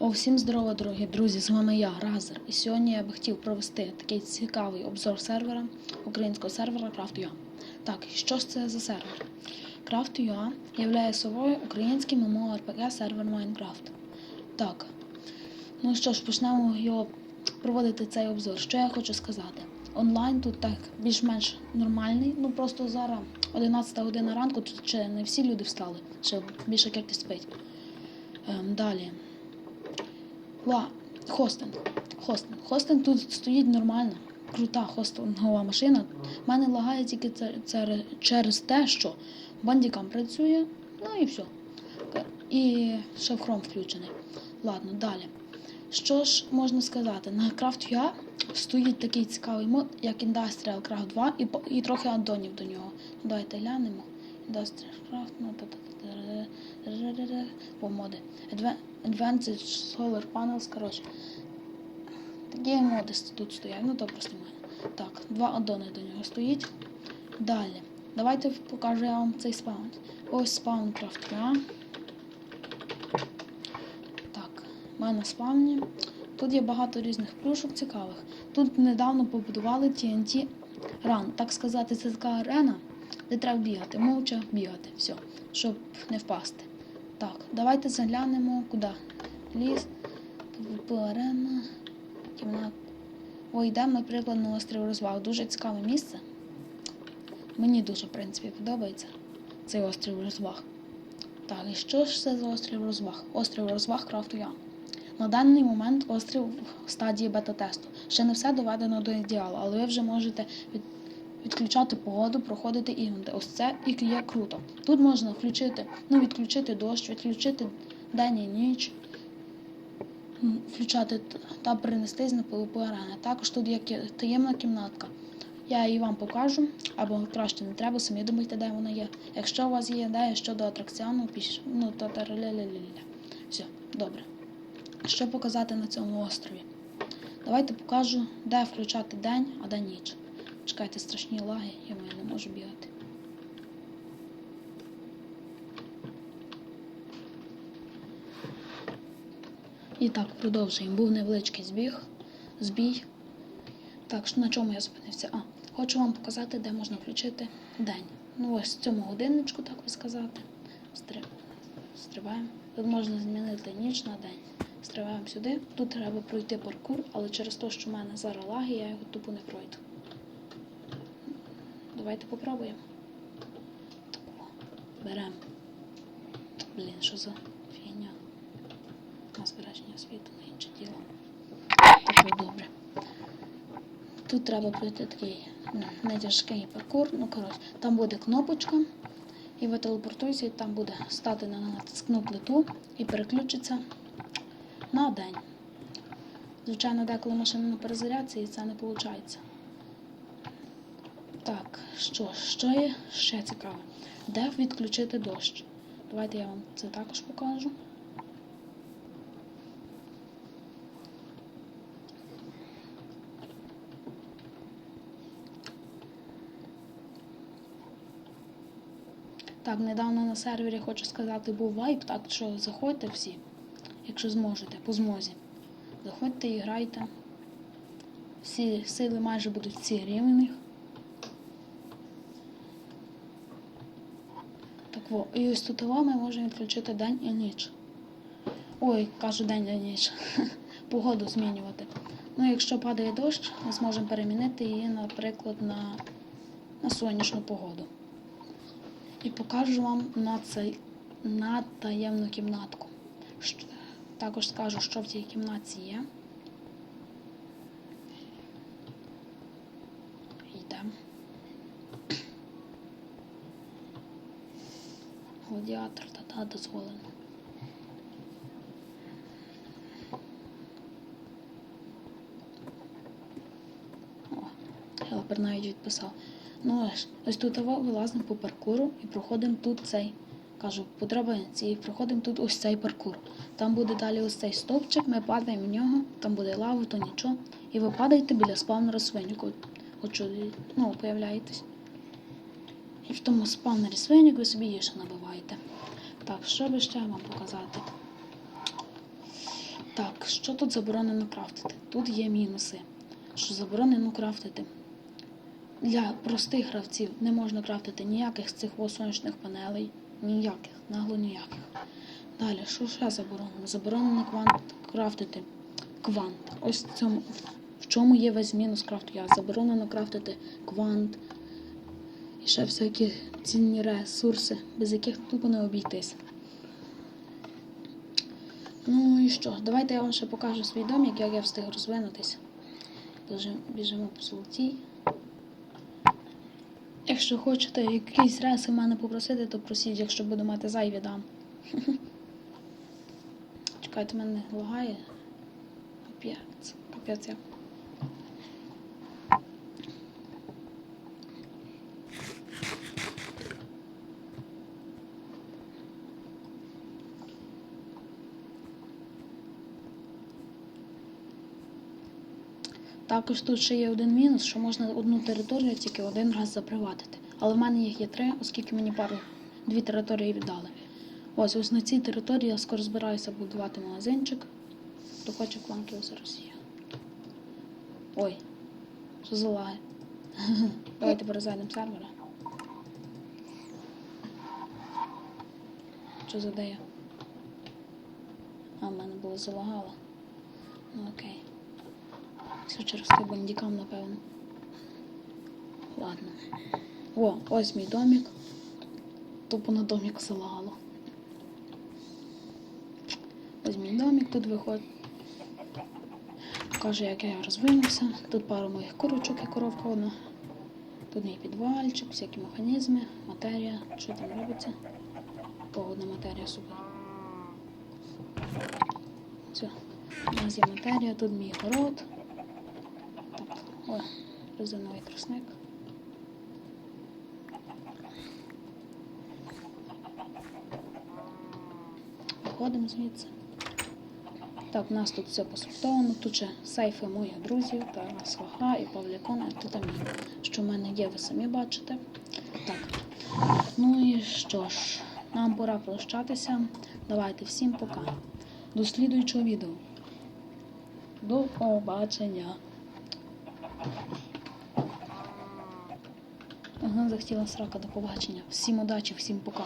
О, всім здорово, дорогі друзі! З вами я, Разер. І сьогодні я би хотів провести такий цікавий обзор сервера, українського сервера Craft.ua. Так, що ж це за сервер? Craft.ua є собою український MMORPG сервер Minecraft. Так. Ну що ж, почнемо його проводити цей обзор. Що я хочу сказати? Онлайн тут так більш-менш нормальний, ну просто зараз 11 година ранку, тут ще не всі люди встали, ще більша кількість спить. Ем, далі. Ла, хостинг. Хостинг. Хостинг тут стоїть нормально. Крута хостингова машина. У мене лагає тільки це, це через те, що бандікам працює, ну і все. І ще в хром включений. Ладно, далі. Що ж можна сказати? На Craft.ua стоїть такий цікавий мод, як Industrial Craft 2 і, і трохи аддонів до нього. Давайте глянемо. Industrial Craft, ну та та по моди. Adva- Advanced Solar Panels, коротше. Такі моди тут стоять, ну добре знімаю. Так, два аддони до нього стоїть. Далі. Давайте покажу я вам цей спаун. Ось спаун 2. Так, в мене спавні. Тут є багато різних плюшок цікавих. Тут недавно побудували TNT Run. Так сказати, це така арена, де треба бігати, мовча бігати, все, щоб не впасти. Так, давайте заглянемо куди. Ліс, арена, кімната. О, йдемо, наприклад, на острів розваг. Дуже цікаве місце. Мені дуже, в принципі, подобається цей острів розваг. Так, і що ж це за острів розваг? Острів розваг Крафтуя. На даний момент острів в стадії бета-тесту. Ще не все доведено до ідеалу, але ви вже можете від, відключати погоду, проходити івенти. Ось це і є круто. Тут можна включити, ну, відключити дощ, відключити день і ніч, включати та перенестись на PvP арени. Також тут є таємна кімнатка. Я її вам покажу, або краще не треба, самі думайте, де вона є. Якщо у вас є ідея щодо атракціону, піш... ну то та ля-ля-ля-ля. Все, добре. Що показати на цьому острові? Давайте покажу, де включати день, а де ніч. Чекайте страшні лаги, я не можу бігати. І так, продовжуємо. Був невеличкий збіг, збій. Так, на чому я зупинився? А, хочу вам показати, де можна включити день. Ну, ось в цьому годинничку, так би сказати. Стри... Стриваємо. Тут можна змінити ніч на день. Стриваємо сюди. Тут треба пройти паркур, але через те, що в мене зараз лаги, я його тупо не пройду. Давайте попробуємо. Беремо. Блін, що за збереження світу на інше діло. Так, добре. Тут треба пройти такий м, не паркур. Ну, коротше, там буде кнопочка, і ви телепортуєтеся, і там буде стати на натискну плиту і переключиться на день. Звичайно, деколи машина на перезарядці і це не виходить. Так, що, що є ще цікаве? Де відключити дощ? Давайте я вам це також покажу. Так, недавно на сервері хочу сказати, був вайп, так що заходьте всі, якщо зможете, по змозі. Заходьте і грайте. Всі сили майже будуть всі рівних. Так во, і ось тут ми можемо відключити день і ніч. Ой, кажу день і ніч. Погоду змінювати. Ну, якщо падає дощ, ми зможемо перемінити її, наприклад, на, на сонячну погоду. І покажу вам на цей на таємну кімнатку. Також скажу, що в цій кімнаті є. Йдемо. Гладіатор та та дозволено. О, Хелпер навіть відписав. Ну ось, ось тут вилазимо по паркуру і проходимо тут цей. Кажу, по драбинці і проходимо тут ось цей паркур. Там буде далі ось цей стовпчик, ми падаємо в нього, там буде лава, то нічого. І ви падаєте біля спавнера свиньок. От, ну, появляєтесь. І в тому спавнері свиньок ви собі їжу набиваєте. Так, що би ще вам показати? Так, що тут заборонено крафтити? Тут є мінуси. Що заборонено крафтити. Для простих гравців не можна крафтити ніяких з цих сонячних панелей. Ніяких, нагло ніяких. Далі, що ще заборонено? Заборонено квант крафтити квант. Ось в цьому. В чому є весь мінус крафту я. Заборонено крафтити квант і ще всякі цінні ресурси, без яких тупо не обійтись. Ну і що? Давайте я вам ще покажу свій домик, як я встиг розвинутись. Біжимо, біжимо по золотій. Якщо хочете якийсь раз у мене попросити, то просіть, якщо буду мати зайві дам. Чекайте, мене лагає. Капець, капець як. Також тут ще є один мінус, що можна одну територію тільки один раз заприватити. Але в мене їх є три, оскільки мені пару дві території віддали. Ось ось на цій території я скоро збираюся будувати магазинчик. Хто хоче за Росію. Ой, що за лаги? Давайте перезайдемо сервера. Що задає? А, в мене було залагало. Ну окей. Все через той бандікам, напевно. Ладно. О, ось мій домик. Тупо на домик залагало. Ось мій домик, тут виходить. Покаже, як я розвинувся. Тут пару моїх курочок і коровка одна. Тут мій підвальчик, всякі механізми, матерія. Що там робиться? Погодна матерія супер. Все. У нас є матерія, тут мій город. О, резиновий тросник. Виходимо звідси. Так, у нас тут все посортовано. Тут ще сейфи моїх друзів, Тарас Ха і Павлікона, тут там. Що в мене є, ви самі бачите. Так. Ну і що ж, нам пора прощатися. Давайте всім пока. До слідуючого відео. До побачення. Ага, захотіла срака до побачення. Всім удачі, всім пока.